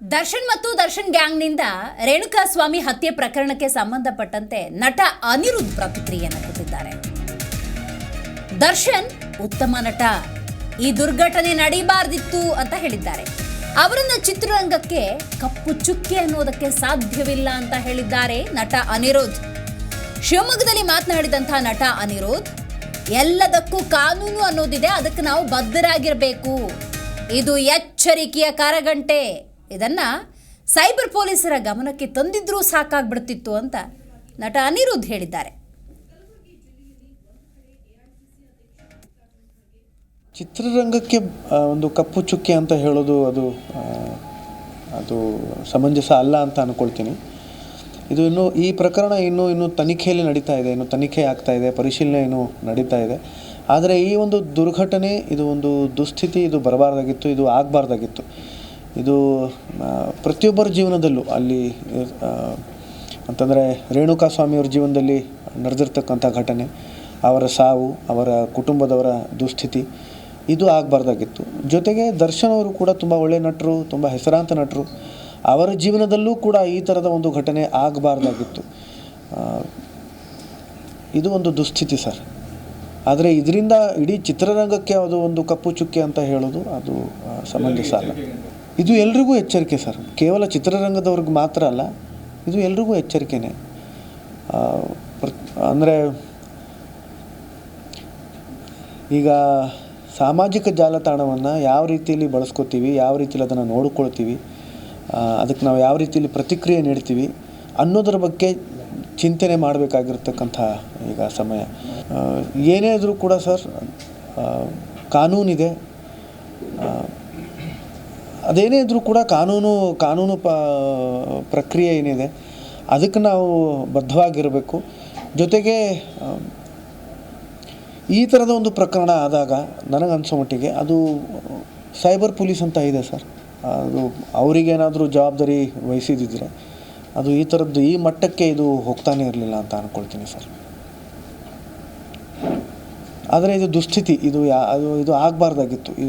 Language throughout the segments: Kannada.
ದರ್ಶನ್ ಮತ್ತು ದರ್ಶನ್ ಗ್ಯಾಂಗ್ನಿಂದ ರೇಣುಕಾ ಸ್ವಾಮಿ ಹತ್ಯೆ ಪ್ರಕರಣಕ್ಕೆ ಸಂಬಂಧಪಟ್ಟಂತೆ ನಟ ಅನಿರುದ್ಧ್ ಪ್ರತಿಕ್ರಿಯೆಯನ್ನು ಕೊಟ್ಟಿದ್ದಾರೆ. ದರ್ಶನ್ ಉತ್ತಮ ನಟ, ಈ ದುರ್ಘಟನೆ ನಡೀಬಾರ್ದಿತ್ತು ಅಂತ ಹೇಳಿದ್ದಾರೆ. ಅವರನ್ನ ಚಿತ್ರರಂಗಕ್ಕೆ ಕಪ್ಪು ಚುಕ್ಕೆ ಅನ್ನೋದಕ್ಕೆ ಸಾಧ್ಯವಿಲ್ಲ ಅಂತ ಹೇಳಿದ್ದಾರೆ ನಟ ಅನಿರುದ್ಧ್. ಶಿವಮೊಗ್ಗದಲ್ಲಿ ಮಾತನಾಡಿದಂತಹ ನಟ ಅನಿರುದ್ಧ್, ಎಲ್ಲದಕ್ಕೂ ಕಾನೂನು ಅನ್ನೋದಿದೆ, ಅದಕ್ಕೆ ನಾವು ಬದ್ಧರಾಗಿರಬೇಕು. ಇದು ಎಚ್ಚರಿಕೆಯ ಕರಗಂಟೆ. ಇದನ್ನ ಸೈಬರ್ ಪೊಲೀಸರ ಗಮನಕ್ಕೆ ತಂದಿದ್ರೂ ಸಾಕಾಗ್ಬಿಡ್ತಿತ್ತು ಅಂತ ನಟ ಅನಿರುದ್ಧ್ ಹೇಳಿದ್ದಾರೆ. ಚಿತ್ರರಂಗಕ್ಕೆ ಒಂದು ಕಪ್ಪು ಚುಕ್ಕೆ ಅಂತ ಹೇಳೋದು ಅದು ಅದು ಸಮಂಜಸ ಅಲ್ಲ ಅಂತ ಅಂದ್ಕೊಳ್ತೀನಿ ಇದು ಇನ್ನು ಈ ಪ್ರಕರಣ ಇನ್ನೂ, ಇನ್ನು ತನಿಖೆಯಲ್ಲಿ ನಡೀತಾ ಇದೆ, ಇನ್ನು ತನಿಖೆ ಆಗ್ತಾ ಇದೆ, ಪರಿಶೀಲನೆ ಇನ್ನು ನಡೀತಾ ಇದೆ. ಆದರೆ ಈ ಒಂದು ದುರ್ಘಟನೆ, ಇದು ಒಂದು ದುಸ್ಥಿತಿ, ಇದು ಬರಬಾರ್ದಾಗಿತ್ತು, ಇದು ಆಗಬಾರ್ದಾಗಿತ್ತು. ಇದು ಪ್ರತಿಯೊಬ್ಬರ ಜೀವನದಲ್ಲೂ ಅಲ್ಲಿ ಅಂತಂದರೆ ರೇಣುಕಾ ಸ್ವಾಮಿಯವ್ರ ಜೀವನದಲ್ಲಿ ನಡೆದಿರ್ತಕ್ಕಂಥ ಘಟನೆ, ಅವರ ಸಾವು, ಅವರ ಕುಟುಂಬದವರ ದುಸ್ಥಿತಿ, ಇದು ಆಗಬಾರ್ದಾಗಿತ್ತು. ಜೊತೆಗೆ ದರ್ಶನ್ ಅವರು ಕೂಡ ತುಂಬ ಒಳ್ಳೆಯ ನಟರು, ತುಂಬ ಹೆಸರಾಂತ ನಟರು. ಅವರ ಜೀವನದಲ್ಲೂ ಕೂಡ ಈ ಥರದ ಒಂದು ಘಟನೆ ಆಗಬಾರ್ದಾಗಿತ್ತು. ಇದು ಒಂದು ದುಸ್ಥಿತಿ ಸರ್. ಆದರೆ ಇದರಿಂದ ಇಡೀ ಚಿತ್ರರಂಗಕ್ಕೆ ಅದು ಒಂದು ಕಪ್ಪು ಚುಕ್ಕೆ ಅಂತ ಹೇಳೋದು ಅದು ಸಮಂಜಸ ಅಲ್ಲ ಇದು ಎಲ್ರಿಗೂ ಎಚ್ಚರಿಕೆ ಸರ್. ಕೇವಲ ಚಿತ್ರರಂಗದವ್ರಿಗೆ ಮಾತ್ರ ಅಲ್ಲ, ಇದು ಎಲ್ರಿಗೂ ಎಚ್ಚರಿಕೆನೇ. ಅಂದರೆ ಈಗ ಸಾಮಾಜಿಕ ಜಾಲತಾಣವನ್ನು ಯಾವ ರೀತಿಯಲ್ಲಿ ಬಳಸ್ಕೋತೀವಿ, ಯಾವ ರೀತಿಯಲ್ಲಿ ಅದನ್ನು ನೋಡಿಕೊಳ್ತೀವಿ ಅದಕ್ಕೆ ನಾವು ಯಾವ ರೀತಿಯಲ್ಲಿ ಪ್ರತಿಕ್ರಿಯೆ ನೀಡ್ತೀವಿ ಅನ್ನೋದ್ರ ಬಗ್ಗೆ ಚಿಂತನೆ ಮಾಡಬೇಕಾಗಿರ್ತಕ್ಕಂಥ ಈಗ ಸಮಯ. ಏನೇ ಇದ್ರೂ ಕೂಡ ಸರ್ ಕಾನೂನಿದೆ. ಅದೇನೇ ಇದ್ರೂ ಕೂಡ ಕಾನೂನು ಕಾನೂನು ಪ, ಪ್ರಕ್ರಿಯೆ ಏನಿದೆ, ಅದಕ್ಕೆ ನಾವು ಬದ್ಧವಾಗಿರಬೇಕು. ಜೊತೆಗೆ ಈ ಥರದ ಒಂದು ಪ್ರಕರಣ ಆದಾಗ ನನಗೆ ಅನಿಸೋ ಮಟ್ಟಿಗೆ ಅದು ಸೈಬರ್ ಪೊಲೀಸ್ ಅಂತ ಇದೆ ಸರ್. ಅದು ಅವರಿಗೇನಾದರೂ ಜವಾಬ್ದಾರಿ ವಹಿಸಿದಿದ್ರೆ ಅದು ಈ ಥರದ್ದು ಈ ಮಟ್ಟಕ್ಕೆ ಇದು ಹೋಗ್ತಾನೆ ಇರಲಿಲ್ಲ ಅಂತ ಅಂದ್ಕೊಳ್ತೀನಿ ಸರ್. ಆದರೆ ಇದು ದುಸ್ಥಿತಿ, ಇದು ಯಾ, ಅದು, ಇದು ಆಗಬಾರ್ದಾಗಿತ್ತು. ಈ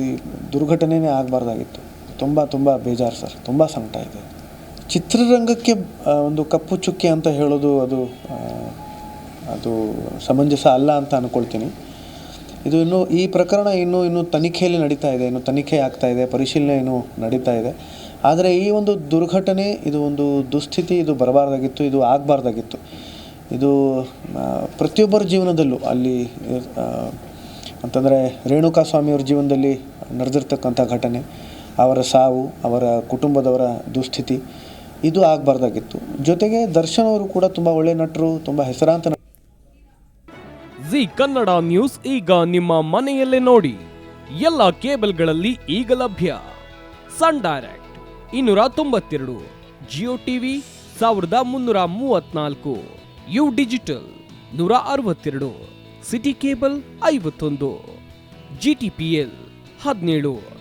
ದುರ್ಘಟನೆಯೇ ಆಗಬಾರ್ದಾಗಿತ್ತು. ತುಂಬ ತುಂಬ ಬೇಜಾರು ಸರ್, ತುಂಬ ಸಂಕಟ ಇದೆ. ಚಿತ್ರರಂಗಕ್ಕೆ ಒಂದು ಕಪ್ಪು ಚುಕ್ಕೆ ಅಂತ ಹೇಳೋದು ಅದು ಅದು ಸಮಂಜಸ ಅಲ್ಲ ಅಂತ ಅಂದ್ಕೊಳ್ತೀನಿ ಇದು ಇನ್ನು, ಈ ಪ್ರಕರಣ ಇನ್ನೂ, ಇನ್ನು ತನಿಖೆಯಲ್ಲಿ ನಡೀತಾ ಇದೆ, ಇನ್ನು ತನಿಖೆ ಆಗ್ತಾ ಇದೆ, ಪರಿಶೀಲನೆ ಇನ್ನು ನಡೀತಾ ಇದೆ. ಆದರೆ ಈ ಒಂದು ದುರ್ಘಟನೆ, ಇದು ಒಂದು ದುಸ್ಥಿತಿ, ಇದು ಬರಬಾರ್ದಾಗಿತ್ತು, ಇದು ಆಗಬಾರ್ದಾಗಿತ್ತು. ಇದು ಪ್ರತಿಯೊಬ್ಬರ ಜೀವನದಲ್ಲೂ ಅಲ್ಲಿ ಅಂತಂದರೆ ರೇಣುಕಾ ಸ್ವಾಮಿಯವ್ರ ಜೀವನದಲ್ಲಿ ನಡೆದಿರ್ತಕ್ಕಂಥ ಘಟನೆ. ಅವರ ಸಾವು, ಅವರ ಕುಟುಂಬದವರ ದುಸ್ಥಿತಿ, ಇದು ಆಗಬಾರ್ದಾಗಿತ್ತು. ಜೊತೆಗೆ ದರ್ಶನ್ ಅವರು ಕೂಡ ತುಂಬ ಒಳ್ಳೆಯ ನಟರು, ತುಂಬ ಹೆಸರಾಂತ ಜಿ ಕನ್ನಡ ನ್ಯೂಸ್ ಈಗ ನಿಮ್ಮ ಮನೆಯಲ್ಲೇ ನೋಡಿ. ಎಲ್ಲ ಕೇಬಲ್ಗಳಲ್ಲಿ ಈಗ ಲಭ್ಯ. ಸನ್ ಡೈರೆಕ್ಟ್ ಇನ್ನೂರ ತೊಂಬತ್ತೆರಡು, ಜಿಯೋ ಟಿವಿ ಸಾವಿರದ ಮುನ್ನೂರ ಮೂವತ್ನಾಲ್ಕು, ಯು ಡಿಜಿಟಲ್ ನೂರ ಅರವತ್ತೆರಡು, ಸಿಟಿ ಕೇಬಲ್ ಐವತ್ತೊಂದು, ಜಿ ಟಿ ಪಿ ಎಲ್ ಹದಿನೇಳು.